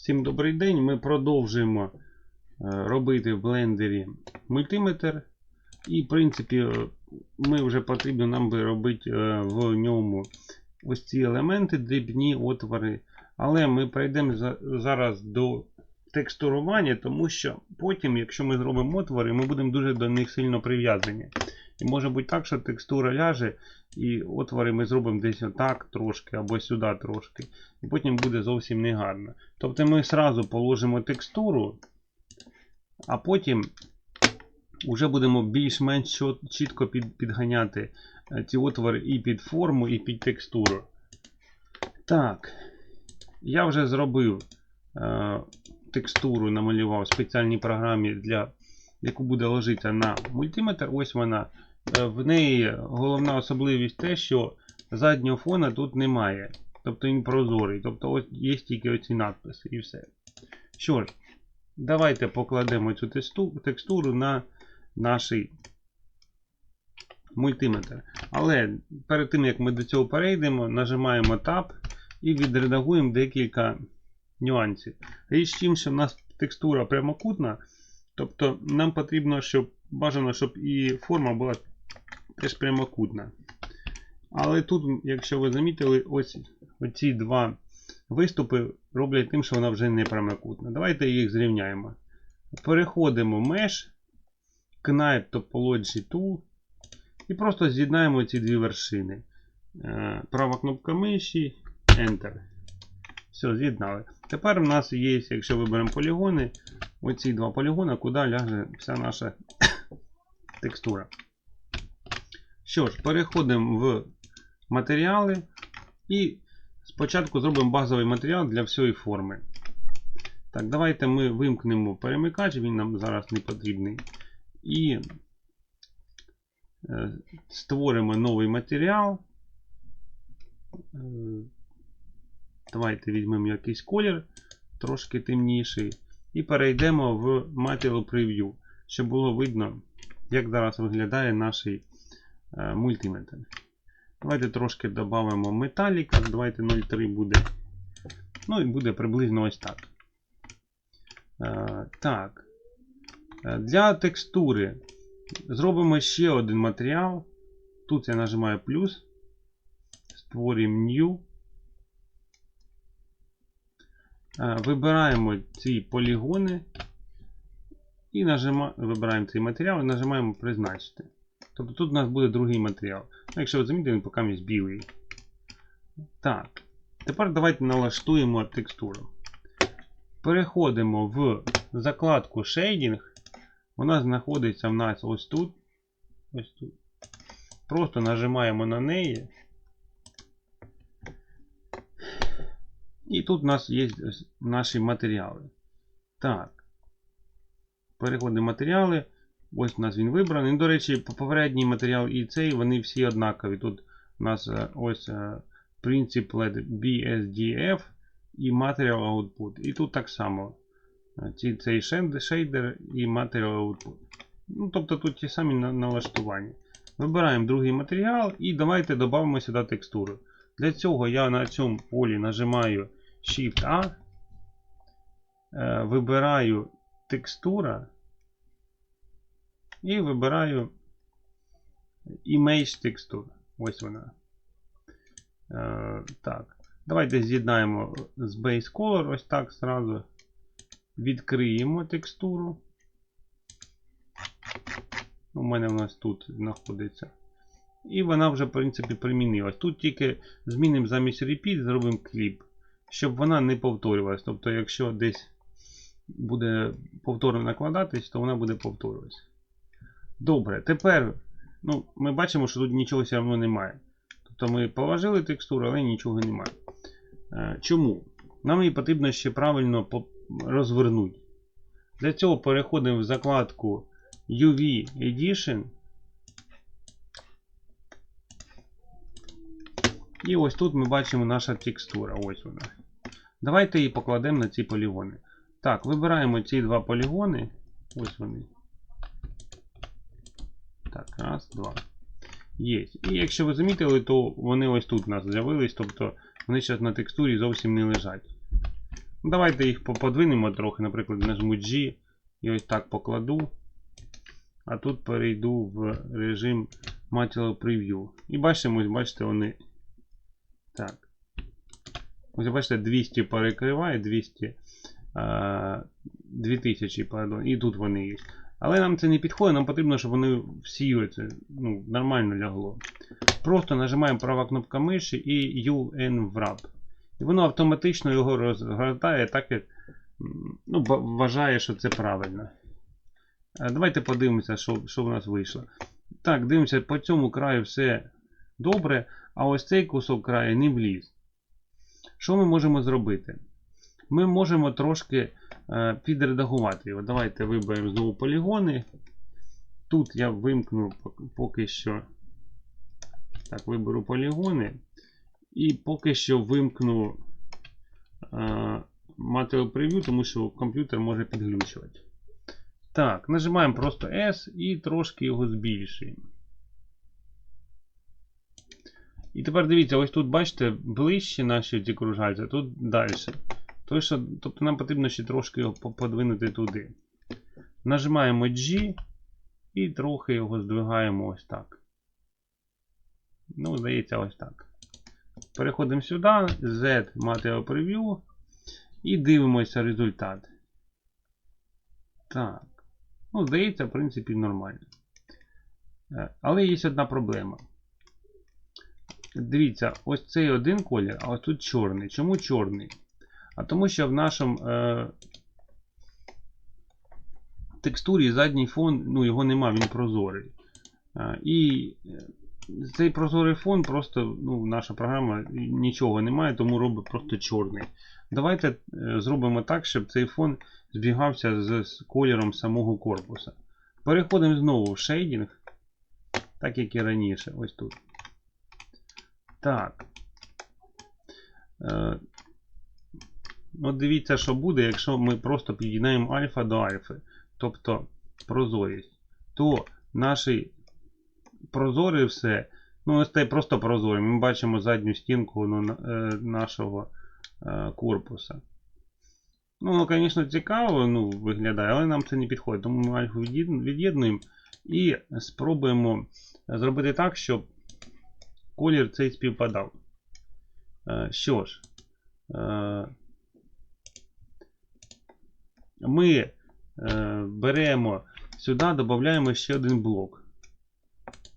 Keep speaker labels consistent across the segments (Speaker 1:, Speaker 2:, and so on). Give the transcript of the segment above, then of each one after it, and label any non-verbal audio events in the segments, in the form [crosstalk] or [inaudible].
Speaker 1: Всім добрий день. Ми продовжуємо е, робити в блендері мультиметр. І, в принципі, е, ми вже потрібно нам би робити е, в ньому ось ці елементи, дрібні отвори. Але ми прийдемо зараз до текстурування, тому що потім, якщо ми зробимо отвори, ми будемо дуже до них сильно прив'язані. І може бути так, що текстура ляже, і отвори ми зробимо десь отак трошки або сюди трошки. І потім буде зовсім негарно. Тобто ми одразу положимо текстуру, а потім вже будемо більш-менш чітко підганяти е, ці отвори і під форму, і під текстуру. Так, я вже зробив е, текстуру, намалював в спеціальній програмі, для, яку буде ложитися на мультиметр. Ось вона. Е, В неї головна особливість те, що заднього фона тут немає. Тобто він прозорий. Тобто ось є тільки оці надписи і все. Що ж, давайте покладемо цю текстуру на наш мультиметр. Але перед тим як ми до цього перейдемо, нажимаємо Tab і відредагуємо декілька нюансів. Річ в тім, що в нас текстура прямокутна, тобто нам потрібно, щоб бажано, щоб і форма була теж прямокутна. Але тут, якщо ви замітили, ось оці два виступи роблять тим, що вона вже не прямокутна. Давайте їх зрівняємо. Переходимо в Mesh, Knife Topology Tool і просто з'єднаємо ці дві вершини. Е, Права кнопка миші, Enter. Все, з'єднали. Тепер у нас є, якщо виберемо полігони, оці два полігони, куди ляже вся наша [coughs] текстура. Що ж, переходимо в матеріали і спочатку зробимо базовий матеріал для всієї форми. Так, давайте ми вимкнемо перемикач, він нам зараз не потрібний. І е, створимо новий матеріал. Е, Давайте візьмемо якийсь колір, трошки темніший. І перейдемо в Material Preview, щоб було видно, як зараз виглядає наш мультиметр. Давайте трошки додамо металіка. Давайте 0,3 буде. Ну і буде приблизно ось так. Е, так. Е, Для текстури зробимо ще один матеріал. Тут я нажимаю плюс. Створюємо New. Е, Вибираємо ці полігони. І нажима... вибираємо цей матеріал і нажимаємо призначити. Тобто тут у нас буде другий матеріал. Ну, Якщо ви замітите, він поки є білий. Так. Тепер давайте налаштуємо текстуру. Переходимо в закладку Shading. Вона знаходиться в нас ось тут. Ось тут. Просто нажимаємо на неї. І тут у нас є наші матеріали. Так. Переходимо в матеріали. Ось у нас він вибраний. Ну, До речі, попередній матеріал і цей, вони всі однакові. Тут у нас е, ось е, Principled BSDF і Material Output. І тут так само. Е, Ці, цей шейдер і Material Output. Ну, Тобто тут ті самі налаштування. Вибираємо другий матеріал і давайте додамо сюди текстуру. Для цього я на цьому полі нажимаю Shift-A, вибираю текстура. І вибираю Image Texture. Ось вона. Е, так. Давайте з'єднаємо з Base Color. Ось так зразу. Відкриємо текстуру. У мене в нас тут знаходиться. І вона вже, в принципі, примінилась. Тут тільки змінимо замість Repeat, зробимо кліп, щоб вона не повторювалась. Тобто, якщо десь буде повторно накладатись, то вона буде повторюватися. Добре, тепер ну, ми бачимо, що тут нічого все одно немає. Тобто ми положили текстуру, але нічого немає. Е, Чому? Нам її потрібно ще правильно розвернути. Для цього переходимо в закладку UV Edition. І ось тут ми бачимо наша текстура. Ось вона. Давайте її покладемо на ці полігони. Так, вибираємо ці два полігони. Ось вони. Так, раз, два. Є. І якщо ви замітили, то вони ось тут у нас з'явились, тобто вони зараз на текстурі зовсім не лежать. Давайте їх по- подвинемо трохи, наприклад, нажму G і ось так покладу. А тут перейду в режим Material Preview. І бачимо, ось бачите, вони. Так. Ось бачите, 200 перекриває, 200. 2000, пардон, і тут вони є. Але нам це не підходить, нам потрібно, щоб вони всі оце, ну, нормально лягло. Просто нажимаємо права кнопка миші і UN Wrap. І воно автоматично його розгортає так, як ну, вважає, що це правильно. Давайте подивимося, що, що в нас вийшло. Так, дивимося, по цьому краю все добре, а ось цей кусок краю не вліз. Що ми можемо зробити? Ми можемо трошки підредагувати його. Давайте виберемо знову полігони. Тут я вимкну поки що. Так, виберу полігони. І поки що вимкну е, Material Preview, тому що комп'ютер може підглючувати. Так, нажимаємо просто S і трошки його збільшуємо. І тепер дивіться, ось тут, бачите, ближче наші ці кружальця, тут далі. Тобто, що, тобто нам потрібно ще трошки його подвинути туди. Нажимаємо G і трохи його здвигаємо ось так. Ну, здається, ось так. Переходимо сюди, Z Material Preview і дивимося результат. Так. Ну, здається, в принципі, нормально. Е, Але є одна проблема. Дивіться, ось цей один колір, а ось тут чорний. Чому чорний? А тому що в нашому е, текстурі задній фон, ну його нема, він прозорий. Е, і е, цей прозорий фон просто, ну, наша програма нічого немає, тому робить просто чорний. Давайте е, зробимо так, щоб цей фон збігався з, з кольором самого корпуса. Переходимо знову в шейдінг, так як і раніше, ось тут. Так. Е, От дивіться, що буде, якщо ми просто під'єднаємо альфа до альфи, тобто прозорість, то наш прозорий все, ну ось це просто прозорий. Ми бачимо задню стінку ну, е, нашого е, корпуса. Ну, звісно, цікаво ну, виглядає, але нам це не підходить. Тому ми альфу від'єднуємо і спробуємо зробити так, щоб колір цей співпадав. Е, Що ж, е, ми е, беремо сюди, додаємо ще один блок.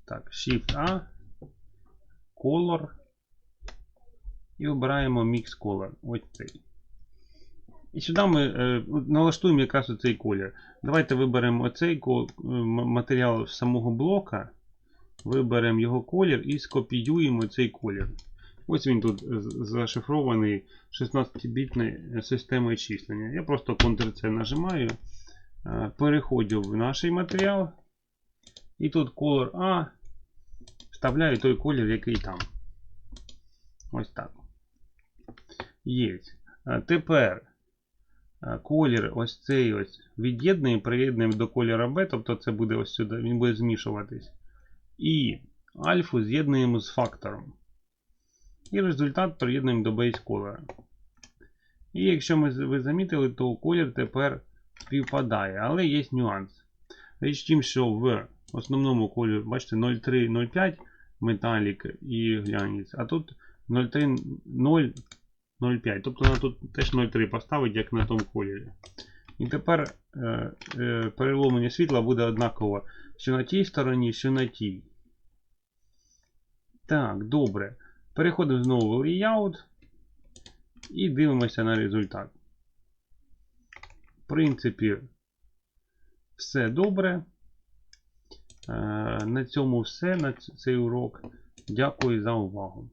Speaker 1: Так, Shift-A, Color. І обираємо Mix Color. Ось цей. І сюди ми е, налаштуємо якраз оцей колір. Давайте виберемо оцей е, матеріал самого блока. Виберемо його колір і скопіюємо цей колір. Ось він тут зашифрований 16-бітною системою числення. Я просто Ctrl-C нажимаю, е, переходжу в наш матеріал. І тут Color A вставляю той колір, який там. Ось так. Є. Е, Тепер е, колір ось цей ось від'єднуємо, приєднуємо до кольора B, тобто це буде ось сюди, він буде змішуватись. І альфу з'єднуємо з фактором. І результат приєднуємо до base color. І якщо ми, ви замітили, то колір тепер співпадає, але є нюанс. Річ тім, що в основному кольорі, бачите, 0305 металік і глянець, а тут 0305. Тобто вона тут теж 03 поставить, як на тому кольорі. І тепер е, е, переломлення світла буде однаково, що на тій стороні, що на тій. Так, добре. Переходимо знову в Layout і дивимося на результат. В принципі, все добре. Е, На цьому все на цей урок. Дякую за увагу.